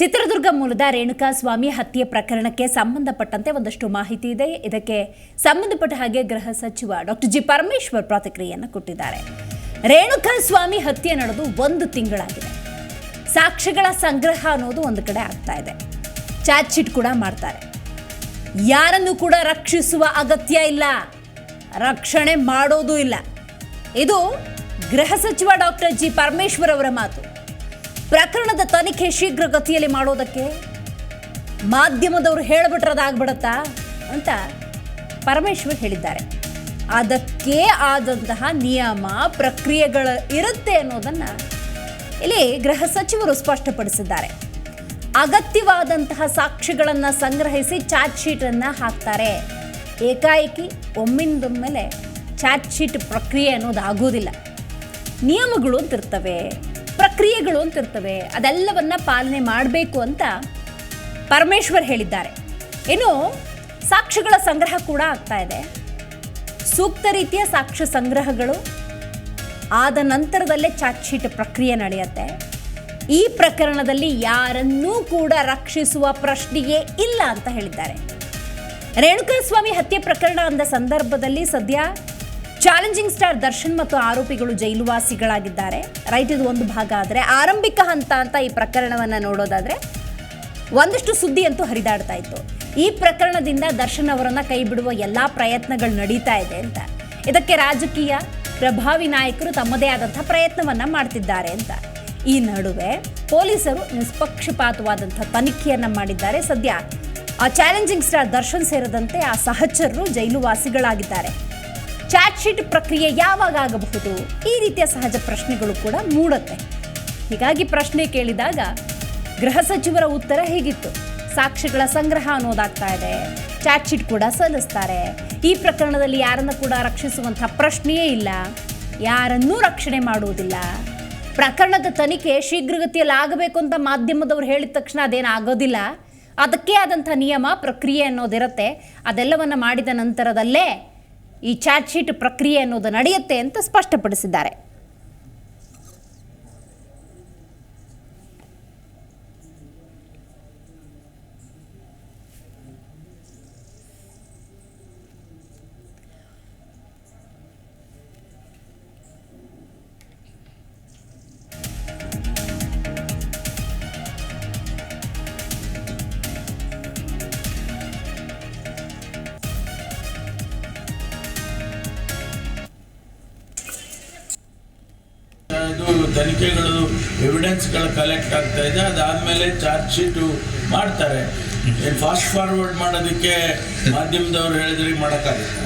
ಚಿತ್ರದುರ್ಗ ಮೂಲದ ರೇಣುಕಾ ಸ್ವಾಮಿ ಹತ್ಯೆ ಪ್ರಕರಣಕ್ಕೆ ಸಂಬಂಧಪಟ್ಟಂತೆ ಒಂದಷ್ಟು ಮಾಹಿತಿ ಇದೆ. ಇದಕ್ಕೆ ಸಂಬಂಧಪಟ್ಟ ಹಾಗೆ ಗೃಹ ಸಚಿವ ಡಾಕ್ಟರ್ ಜಿ ಪರಮೇಶ್ವರ್ ಪ್ರತಿಕ್ರಿಯೆಯನ್ನು ಕೊಟ್ಟಿದ್ದಾರೆ. ರೇಣುಕಾ ಸ್ವಾಮಿ ಹತ್ಯೆ ನಡೆದು ಒಂದು ತಿಂಗಳಾಗಿದೆ. ಸಾಕ್ಷ್ಯಗಳ ಸಂಗ್ರಹ ಅನ್ನೋದು ಒಂದು ಕಡೆ ಆಗ್ತಾ ಇದೆ. ಚಾರ್ಜ್ ಶೀಟ್ ಕೂಡ ಮಾಡ್ತಾರೆ. ಯಾರನ್ನು ಕೂಡ ರಕ್ಷಿಸುವ ಅಗತ್ಯ ಇಲ್ಲ. ರಕ್ಷಣೆ ಮಾಡೋದೂ ಇಲ್ಲ. ಇದು ಗೃಹ ಸಚಿವ ಡಾಕ್ಟರ್ ಜಿ ಪರಮೇಶ್ವರ್ ಅವರ ಮಾತು. ಪ್ರಕರಣದ ತನಿಖೆ ಶೀಘ್ರಗತಿಯಲ್ಲಿ ಮಾಡೋದಕ್ಕೆ ಮಾಧ್ಯಮದವರು ಹೇಳಿಬಿಟ್ರದಾಗ್ಬಿಡತ್ತಾ ಅಂತ ಪರಮೇಶ್ವರ್ ಹೇಳಿದ್ದಾರೆ. ಅದಕ್ಕೆ ಆದಂತಹ ನಿಯಮ, ಪ್ರಕ್ರಿಯೆಗಳು ಇರುತ್ತೆ ಅನ್ನೋದನ್ನ ಇಲ್ಲಿ ಗೃಹ ಸಚಿವರು ಸ್ಪಷ್ಟಪಡಿಸಿದ್ದಾರೆ. ಅಗತ್ಯವಾದಂತಹ ಸಾಕ್ಷಿಗಳನ್ನು ಸಂಗ್ರಹಿಸಿ ಚಾರ್ಜ್ ಶೀಟನ್ನು ಹಾಕ್ತಾರೆ. ಏಕಾಏಕಿ ಒಮ್ಮಿಂದೊಮ್ಮೆಲೆ ಚಾರ್ಜ್ ಶೀಟ್ ಪ್ರಕ್ರಿಯೆ ಅನ್ನೋದು ಆಗೋದಿಲ್ಲ ನಿಯಮಗಳು ಅಂತಿರ್ತವೆ ಪ್ರಕ್ರಿಯೆಗಳು ಅಂತ ಇರ್ತವೆ, ಅದೆಲ್ಲವನ್ನ ಪಾಲನೆ ಮಾಡಬೇಕು ಅಂತ ಪರಮೇಶ್ವರ್ ಹೇಳಿದ್ದಾರೆ. ಇನ್ನು ಸಾಕ್ಷ್ಯಗಳ ಸಂಗ್ರಹ ಕೂಡ ಆಗ್ತಾ ಇದೆ. ಸೂಕ್ತ ರೀತಿಯ ಸಾಕ್ಷ್ಯ ಸಂಗ್ರಹಗಳು, ಆದ ನಂತರದಲ್ಲೇ ಚಾರ್ಜ್ ಶೀಟ್ ಪ್ರಕ್ರಿಯೆ ನಡೆಯುತ್ತೆ. ಈ ಪ್ರಕರಣದಲ್ಲಿ ಯಾರನ್ನೂ ಕೂಡ ರಕ್ಷಿಸುವ ಪ್ರಶ್ನೆಯೇ ಇಲ್ಲ ಅಂತ ಹೇಳಿದ್ದಾರೆ. ರೇಣುಕಾಸ್ವಾಮಿ ಹತ್ಯೆ ಪ್ರಕರಣ ಅಂದ ಸಂದರ್ಭದಲ್ಲಿ ಸದ್ಯ ಚಾಲೆಂಜಿಂಗ್ ಸ್ಟಾರ್ ದರ್ಶನ್ ಮತ್ತು ಆರೋಪಿಗಳು ಜೈಲುವಾಸಿಗಳಾಗಿದ್ದಾರೆ. ರೈಟ್, ಇದು ಒಂದು ಭಾಗ ಆದರೆ ಆರಂಭಿಕ ಹಂತ ಅಂತ ಈ ಪ್ರಕರಣವನ್ನು ನೋಡೋದಾದ್ರೆ ಒಂದಷ್ಟು ಸುದ್ದಿ ಅಂತೂ ಹರಿದಾಡ್ತಾ ಇತ್ತು. ಈ ಪ್ರಕರಣದಿಂದ ದರ್ಶನ್ ಅವರನ್ನು ಕೈ ಬಿಡುವ ಎಲ್ಲಾ ಪ್ರಯತ್ನಗಳು ನಡೀತಾ ಇದೆ ಅಂತ. ಇದಕ್ಕೆ ರಾಜಕೀಯ ಪ್ರಭಾವಿ ನಾಯಕರು ತಮ್ಮದೇ ಆದಂಥ ಪ್ರಯತ್ನವನ್ನ ಮಾಡ್ತಿದ್ದಾರೆ ಅಂತ. ಈ ನಡುವೆ ಪೊಲೀಸರು ನಿಷ್ಪಕ್ಷಪಾತವಾದಂಥ ತನಿಖೆಯನ್ನ ಮಾಡಿದ್ದಾರೆ. ಸದ್ಯ ಆ ಚಾಲೆಂಜಿಂಗ್ ಸ್ಟಾರ್ ದರ್ಶನ್ ಸೇರಿದಂತೆ ಆ ಸಹಚರರು ಜೈಲು ವಾಸಿಗಳಾಗಿದ್ದಾರೆ ಚಾರ್ಜ್ ಶೀಟ್ ಪ್ರಕ್ರಿಯೆ ಯಾವಾಗ ಆಗಬಹುದು? ಈ ರೀತಿಯ ಸಹಜ ಪ್ರಶ್ನೆಗಳು ಕೂಡ ಮೂಡುತ್ತೆ. ಹೀಗಾಗಿ ಪ್ರಶ್ನೆ ಕೇಳಿದಾಗ ಗೃಹ ಸಚಿವರ ಉತ್ತರ ಹೇಗಿತ್ತು? ಸಾಕ್ಷಿಗಳ ಸಂಗ್ರಹ ಅನ್ನೋದಾಗ್ತಾ ಇದೆ. ಚಾರ್ಜ್ ಶೀಟ್ ಕೂಡ ಸಲ್ಲಿಸ್ತಾರೆ. ಈ ಪ್ರಕರಣದಲ್ಲಿ ಯಾರನ್ನು ಕೂಡ ರಕ್ಷಿಸುವಂತಹ ಪ್ರಶ್ನೆಯೇ ಇಲ್ಲ. ಯಾರನ್ನೂ ರಕ್ಷಣೆ ಮಾಡುವುದಿಲ್ಲ. ಪ್ರಕರಣದ ತನಿಖೆ ಶೀಘ್ರಗತಿಯಲ್ಲಿ ಆಗಬೇಕು ಅಂತ ಮಾಧ್ಯಮದವ್ರು ಹೇಳಿದ ತಕ್ಷಣ ಅದೇನು ಆಗೋದಿಲ್ಲ. ಅದಕ್ಕೆ ಆದಂಥ ನಿಯಮ, ಪ್ರಕ್ರಿಯೆ ಅನ್ನೋದಿರುತ್ತೆ. ಅದೆಲ್ಲವನ್ನು ಮಾಡಿದ ನಂತರದಲ್ಲೇ ಈ ಚಾರ್ಜ್ ಶೀಟ್ ಪ್ರಕ್ರಿಯೆ ಅನ್ನೋದು ನಡೆಯುತ್ತೆ ಅಂತ ಸ್ಪಷ್ಟಪಡಿಸಿದ್ದಾರೆ. ತನಿಖೆಗಳು ಎವಿಡೆನ್ಸ್ಗಳು ಕಲೆಕ್ಟ್ ಆಗ್ತಾ ಇದೆ. ಅದಾದಮೇಲೆ ಚಾರ್ಜ್ ಶೀಟು ಮಾಡ್ತಾರೆ. ಫಾಸ್ಟ್ ಫಾರ್ವರ್ಡ್ ಮಾಡೋದಕ್ಕೆ ಮಾಧ್ಯಮದವ್ರು ಹೇಳಿದ್ರೆ ಮಾಡೋಕ್ಕಾಗುತ್ತೆ?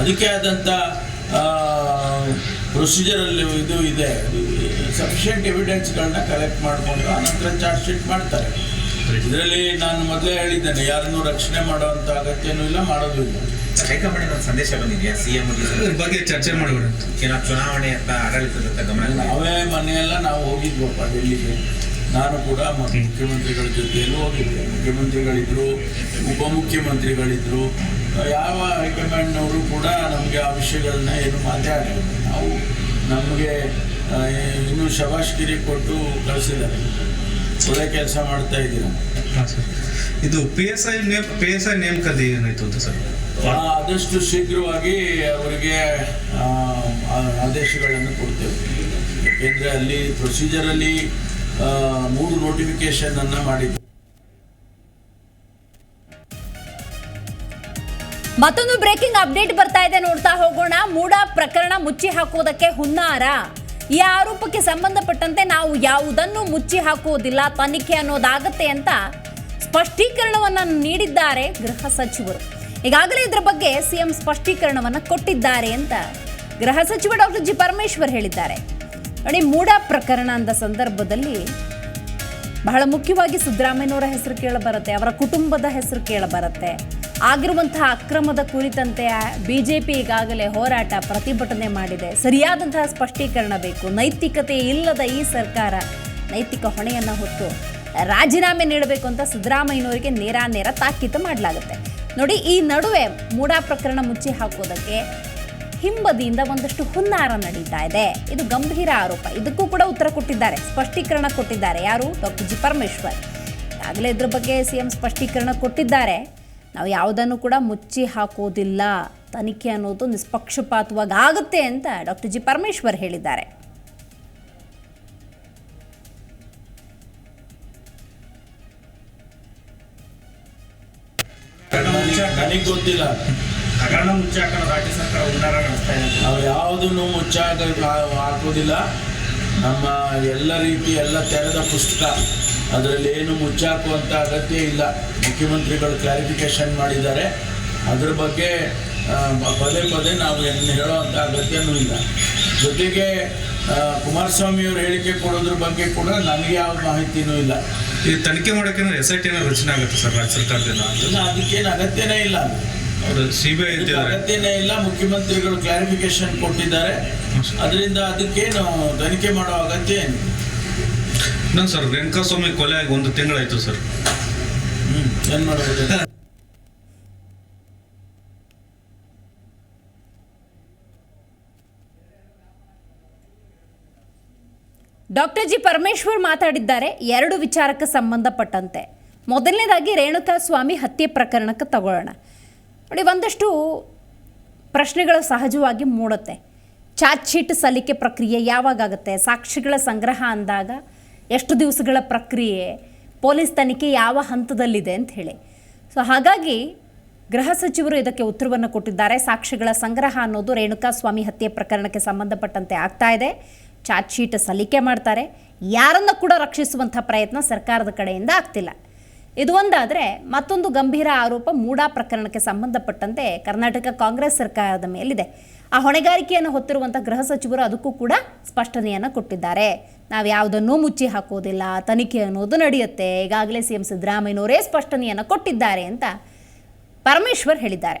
ಅದಕ್ಕೆ ಆದಂಥ ಪ್ರೊಸೀಜರಲ್ಲಿ ಇದು ಇದೆ. ಸಫಿಷಿಯೆಂಟ್ ಎವಿಡೆನ್ಸ್ಗಳನ್ನ ಕಲೆಕ್ಟ್ ಮಾಡಿಕೊಂಡು ಆನಂತರ ಚಾರ್ಜ್ ಶೀಟ್ ಮಾಡ್ತಾರೆ. ಇದರಲ್ಲಿ ನಾನು ಮೊದಲೇ ಹೇಳಿದ್ದೇನೆ, ಯಾರನ್ನೂ ರಕ್ಷಣೆ ಮಾಡೋವಂಥ ಅಗತ್ಯನೂ ಇಲ್ಲ, ಮಾಡೋದು ಇಲ್ಲ. ಹೈಕಮಾಂಡಿನ ಒಂದು ಸಂದೇಶ ಬಂದಿದೆಯಾ? ಸಿಎಂ ಅದ್ರ ಬಗ್ಗೆ ಚರ್ಚೆ ಮಾಡೋಣ. ಏನೋ ಚುನಾವಣೆ ಅಂತ ಆಡಳಿತದ ಗಮನ ನಾವೇ ಮನೆಯೆಲ್ಲ ನಾವು ಹೋಗಿದ್ವಪ್ಪ ಡೆಲ್ಲಿಗೆ ನಾನು ಕೂಡ ಮುಖ್ಯಮಂತ್ರಿಗಳ ಜೊತೆಯಲ್ಲೂ ಹೋಗಿದ್ದೆ. ಮುಖ್ಯಮಂತ್ರಿಗಳಿದ್ರು ಉಪಮುಖ್ಯಮಂತ್ರಿಗಳಿದ್ರು. ಯಾವ ಹೈಕಮಾಂಡ್ನವರು ಕೂಡ ನಮಗೆ ಆ ವಿಷಯಗಳನ್ನ ಏನು ಮಾತಾಡಿಲ್ಲ ನಾವು ನಮಗೆ ಇನ್ನು ಇನ್ನೂ ಶಬಾಷ್ಗಿರಿ ಕೊಟ್ಟು ಕಳಿಸಿದ್ದಾರೆ. ಒಳ್ಳೆ ಕೆಲಸ ಮಾಡ್ತಾ ಇದ್ದೀರಾ ಹಾಂ ಸರ್ ಇದು P S I name P S I ನೇಮಕದ ಏನಾಯ್ತು ಅಂತ ಸರ್ ಆದಷ್ಟು ಶೀಘ್ರವಾಗಿ ಅವರಿಗೆ ಆದೇಶಗಳನ್ನು ಕೊಡ್ತೇವೆ. ಯಾಕೆಂದರೆ ಅಲ್ಲಿ ಪ್ರೊಸೀಜರಲ್ಲಿ ಮೂರು ನೋಟಿಫಿಕೇಶನ್ ಅನ್ನ ಮಾಡಿದ್ದು. ಮತ್ತೊಂದು ಬ್ರೇಕಿಂಗ್ ಅಪ್ಡೇಟ್ ಬರ್ತಾ ಇದೆ ನೋಡ್ತಾ ಹೋಗೋಣ. ಮೂಡ ಪ್ರಕರಣ ಮುಚ್ಚಿ ಹಾಕುವುದಕ್ಕೆ ಹುನ್ನಾರ. ಈ ಆರೋಪಕ್ಕೆ ಸಂಬಂಧಪಟ್ಟಂತೆ ನಾವು ಯಾವುದನ್ನು ಮುಚ್ಚಿ ಹಾಕುವುದಿಲ್ಲ ತನಿಖೆ ಅನ್ನೋದಾಗತ್ತೆ ಅಂತ ಸ್ಪಷ್ಟೀಕರಣವನ್ನ ನೀಡಿದ್ದಾರೆ ಗೃಹ ಸಚಿವರು. ಈಗಾಗಲೇ ಇದರ ಬಗ್ಗೆ ಸಿಎಂ ಸ್ಪಷ್ಟೀಕರಣವನ್ನ ಕೊಟ್ಟಿದ್ದಾರೆ ಅಂತ ಗೃಹ ಸಚಿವ ಡಾಕ್ಟರ್ ಜಿ ಪರಮೇಶ್ವರ್ ಹೇಳಿದ್ದಾರೆ. ನೋಡಿ, ಮೂಡ ಪ್ರಕರಣ ಅಂದ ಸಂದರ್ಭದಲ್ಲಿ ಬಹಳ ಮುಖ್ಯವಾಗಿ ಸಿದ್ದರಾಮಯ್ಯನವರ ಹೆಸರು ಕೇಳಬರುತ್ತೆ, ಅವರ ಕುಟುಂಬದ ಹೆಸರು ಕೇಳಬರುತ್ತೆ. ಆಗಿರುವಂತಹ ಅಕ್ರಮದ ಕುರಿತಂತೆ ಬಿಜೆಪಿ ಈಗಾಗಲೇ ಹೋರಾಟ ಪ್ರತಿಭಟನೆ ಮಾಡಿದೆ. ಸರಿಯಾದಂತಹ ಸ್ಪಷ್ಟೀಕರಣ ಬೇಕು. ನೈತಿಕತೆ ಇಲ್ಲದ ಈ ಸರ್ಕಾರ ನೈತಿಕ ಹೊಣೆಯನ್ನು ಹೊತ್ತು ರಾಜೀನಾಮೆ ನೀಡಬೇಕು ಅಂತ ಸಿದ್ದರಾಮಯ್ಯನವರಿಗೆ ನೇರ ನೇರ ತಾಕೀತು ಮಾಡಲಾಗುತ್ತೆ. ನೋಡಿ, ಈ ನಡುವೆ ಮೂಡಾ ಪ್ರಕರಣ ಮುಚ್ಚಿ ಹಾಕೋದಕ್ಕೆ ಹಿಂಬದಿಯಿಂದ ಒಂದಷ್ಟು ಹುನ್ನಾರ ನಡೀತಾ ಇದೆ. ಇದು ಗಂಭೀರ ಆರೋಪ. ಇದಕ್ಕೂ ಕೂಡ ಉತ್ತರ ಕೊಟ್ಟಿದ್ದಾರೆ. ಸ್ಪಷ್ಟೀಕರಣ ಕೊಟ್ಟಿದ್ದಾರೆ. ಯಾರು? Doctor G Parameshwar. ಆಗಲೇ ಇದ್ರ ಬಗ್ಗೆ ಸಿ ಎಂ ಸ್ಪಷ್ಟೀಕರಣ ಕೊಟ್ಟಿದ್ದಾರೆ. ನಾವು ಯಾವುದನ್ನು ಕೂಡ ಮುಚ್ಚಿ ಹಾಕೋದಿಲ್ಲ. ತನಿಖೆ ಅನ್ನೋದು ನಿಷ್ಪಕ್ಷಪಾತವಾಗಿ ಆಗುತ್ತೆ ಅಂತ ಡಾಕ್ಟರ್ ಜಿ ಪರಮೇಶ್ವರ್ ಹೇಳಿದ್ದಾರೆ. ನನಗೆ ಗೊತ್ತಿಲ್ಲ. ಹಗರಣ ಹಾಕೋಣ ರಾಜ್ಯ ಸರ್ಕಾರ ಉಂಡಾರ ನಡೆಸ್ತಾ ಇದೆ ನಾವು ಯಾವುದನ್ನು ಮುಚ್ಚಾಕ ಹಾಕೋದಿಲ್ಲ. ನಮ್ಮ ಎಲ್ಲ ರೀತಿ ಎಲ್ಲ ತೆರೆದ ಪುಸ್ತಕ. ಅದರಲ್ಲಿ ಏನು ಮುಚ್ಚಾಕುವಂಥ ಅಗತ್ಯ ಇಲ್ಲ. ಮುಖ್ಯಮಂತ್ರಿಗಳು ಕ್ಲಾರಿಫಿಕೇಶನ್ ಮಾಡಿದ್ದಾರೆ. ಅದ್ರ ಬಗ್ಗೆ ಪದೇ ಪದೇ ನಾವು ಏನು ಹೇಳೋವಂಥ ಅಗತ್ಯನೂ ಇಲ್ಲ. ಜೊತೆಗೆ ಕುಮಾರಸ್ವಾಮಿಯವರು ಹೇಳಿಕೆ ಕೊಡೋದ್ರ ಬಗ್ಗೆ ಕೂಡ ನನಗೆ ಯಾವ ಮಾಹಿತಿನೂ ಇಲ್ಲ. ಈ ತನಿಖೆ ಮಾಡೋಕೆ ಎಸ್ ಐ ಟಿ ರಚನೆ ಆಗುತ್ತೆ ಸರ್ ರಾಜ್ಯ ಸರ್ಕಾರದಿಂದ. ಅದಕ್ಕೇನು ಅಗತ್ಯನೇ ಇಲ್ಲ. ಅವರು ಸಿ ಬಿ ಐ ಅಗತ್ಯನೇ ಇಲ್ಲ. ಮುಖ್ಯಮಂತ್ರಿಗಳು ಕ್ಲಾರಿಫಿಕೇಶನ್ ಕೊಟ್ಟಿದ್ದಾರೆ. ಅದರಿಂದ ಅದಕ್ಕೇನು ತನಿಖೆ ಮಾಡೋ ಅಗತ್ಯ ಏನು? ನಾನು ಸರ್ ರೇಣುಕಾ ಸ್ವಾಮಿ ಕೊಲೆ ಆಗಿ ಒಂದು ತಿಂಗಳಾಯ್ತು ಸರ್. ಹ್ಮ್ ಏನ್ ಮಾಡ್ಬೇಕು ಡಾಕ್ಟರ್ ಜಿ ಪರಮೇಶ್ವರ್ ಮಾತಾಡಿದ್ದಾರೆ, ಎರಡು ವಿಚಾರಕ್ಕೆ ಸಂಬಂಧಪಟ್ಟಂತೆ. ಮೊದಲನೇದಾಗಿ ರೇಣುಕಾ ಸ್ವಾಮಿ ಹತ್ಯೆ ಪ್ರಕರಣಕ್ಕೆ ತಗೊಳ್ಳೋಣ. ನೋಡಿ, ಒಂದಷ್ಟು ಪ್ರಶ್ನೆಗಳು ಸಹಜವಾಗಿ ಮೂಡುತ್ತೆ. ಚಾರ್ಜ್ ಶೀಟ್ ಸಲ್ಲಿಕೆ ಪ್ರಕ್ರಿಯೆ ಯಾವಾಗ ಆಗುತ್ತೆ ಸಾಕ್ಷಿಗಳ ಸಂಗ್ರಹ ಅಂದಾಗ ಎಷ್ಟು ದಿವಸಗಳ ಪ್ರಕ್ರಿಯೆ? ಪೊಲೀಸ್ ತನಿಖೆ ಯಾವ ಹಂತದಲ್ಲಿದೆ ಅಂತ ಹೇಳಿ. ಸೊ ಹಾಗಾಗಿ ಗೃಹ ಸಚಿವರು ಇದಕ್ಕೆ ಉತ್ತರವನ್ನು ಕೊಟ್ಟಿದ್ದಾರೆ. ಸಾಕ್ಷಿಗಳ ಸಂಗ್ರಹ ಅನ್ನೋದು ರೇಣುಕಾ ಸ್ವಾಮಿ ಹತ್ಯೆ ಪ್ರಕರಣಕ್ಕೆ ಸಂಬಂಧಪಟ್ಟಂತೆ ಆಗ್ತಾ ಇದೆ. ಚಾರ್ಜ್ ಶೀಟ್ ಸಲ್ಲಿಕೆ ಮಾಡ್ತಾರೆ. ಯಾರನ್ನು ಕೂಡ ರಕ್ಷಿಸುವಂಥ ಪ್ರಯತ್ನ ಸರ್ಕಾರದ ಕಡೆಯಿಂದ ಆಗ್ತಿಲ್ಲ. ಇದು ಒಂದಾದರೆ ಮತ್ತೊಂದು ಗಂಭೀರ ಆರೋಪ ಮೂಡಾ ಪ್ರಕರಣಕ್ಕೆ ಸಂಬಂಧಪಟ್ಟಂತೆ ಕರ್ನಾಟಕ ಕಾಂಗ್ರೆಸ್ ಸರ್ಕಾರದ ಮೇಲಿದೆ. ಆ ಹೊಣೆಗಾರಿಕೆಯನ್ನು ಹೊತ್ತಿರುವಂಥ ಗೃಹ ಸಚಿವರು ಅದಕ್ಕೂ ಕೂಡ ಸ್ಪಷ್ಟನೆಯನ್ನು ಕೊಟ್ಟಿದ್ದಾರೆ. ನಾವು ಯಾವುದನ್ನೂ ಮುಚ್ಚಿ ಹಾಕೋದಿಲ್ಲ, ತನಿಖೆ ಅನ್ನೋದು ನಡೆಯುತ್ತೆ. ಈಗಾಗಲೇ ಸಿ ಎಂ ಸಿದ್ದರಾಮಯ್ಯನವರೇ ಸ್ಪಷ್ಟನೆಯನ್ನು ಕೊಟ್ಟಿದ್ದಾರೆ ಅಂತ ಪರಮೇಶ್ವರ್ ಹೇಳಿದ್ದಾರೆ.